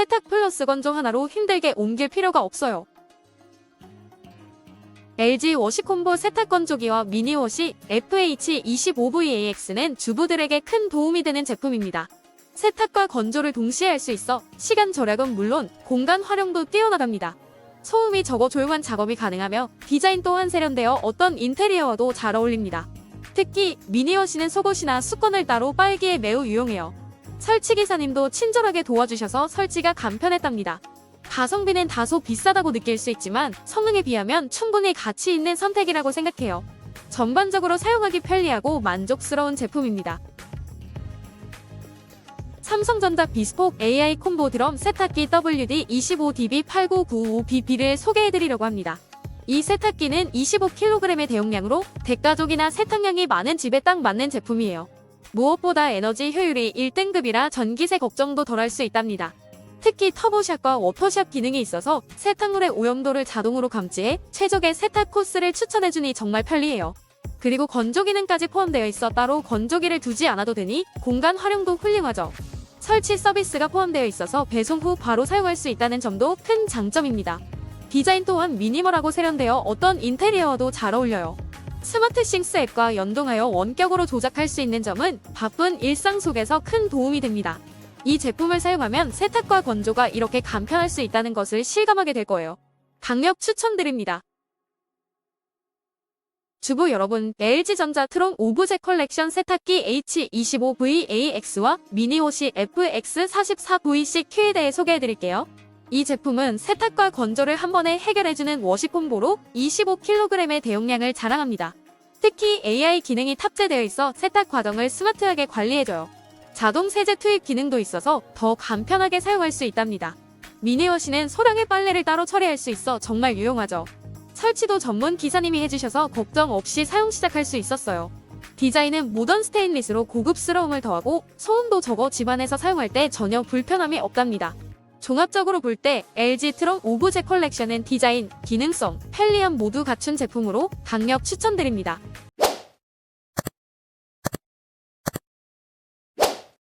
세탁 플러스 건조 하나로 힘들게 옮길 필요가 없어요. LG 워시 콤보 세탁 건조기와 미니 워시 FH25VAX는 주부들에게 큰 도움이 되는 제품입니다. 세탁과 건조를 동시에 할 수 있어 시간 절약은 물론 공간 활용도 뛰어나답니다. 소음이 적어 조용한 작업이 가능하며 디자인 또한 세련되어 어떤 인테리어와도 잘 어울립니다. 특히 미니워시는 속옷이나 수건을 따로 빨기에 매우 유용해요. 설치 기사님도 친절하게 도와주셔서 설치가 간편했답니다. 가성비는 다소 비싸다고 느낄 수 있지만 성능에 비하면 충분히 가치 있는 선택이라고 생각해요. 전반적으로 사용하기 편리하고 만족스러운 제품입니다. 삼성전자 비스폭 AI 콤보 드럼 세탁기 WD25DB8995BB를 소개해드리려고 합니다. 이 세탁기는 25kg의 대용량으로 대가족이나 세탁량이 많은 집에 딱 맞는 제품이에요. 무엇보다 에너지 효율이 1등급이라 전기세 걱정도 덜 할 수 있답니다. 특히 터보샷과 워터샷 기능이 있어서 세탁물의 오염도를 자동으로 감지해 최적의 세탁 코스를 추천해주니 정말 편리해요. 그리고 건조 기능까지 포함되어 있어 따로 건조기를 두지 않아도 되니 공간 활용도 훌륭하죠. 설치 서비스가 포함되어 있어서 배송 후 바로 사용할 수 있다는 점도 큰 장점입니다. 디자인 또한 미니멀하고 세련되어 어떤 인테리어와도 잘 어울려요. 스마트 싱스 앱과 연동하여 원격으로 조작할 수 있는 점은 바쁜 일상 속에서 큰 도움이 됩니다. 이 제품을 사용하면 세탁과 건조가 이렇게 간편할 수 있다는 것을 실감하게 될 거예요. 강력 추천드립니다. 주부 여러분, LG전자 트롱 오브제 컬렉션 세탁기 H25VAX와 미니워시 FX44VCQ에 대해 소개해드릴게요. 이 제품은 세탁과 건조를 한 번에 해결해주는 워시콤보로 25kg의 대용량을 자랑합니다. 특히 AI 기능이 탑재되어 있어 세탁 과정을 스마트하게 관리해줘요. 자동 세제 투입 기능도 있어서 더 간편하게 사용할 수 있답니다. 미니워시는 소량의 빨래를 따로 처리할 수 있어 정말 유용하죠. 설치도 전문 기사님이 해주셔서 걱정 없이 사용 시작할 수 있었어요. 디자인은 모던 스테인리스로 고급스러움을 더하고 소음도 적어 집안에서 사용할 때 전혀 불편함이 없답니다. 종합적으로 볼 때 LG 트럭 오브제 컬렉션은 디자인, 기능성, 편리함 모두 갖춘 제품으로 강력 추천드립니다.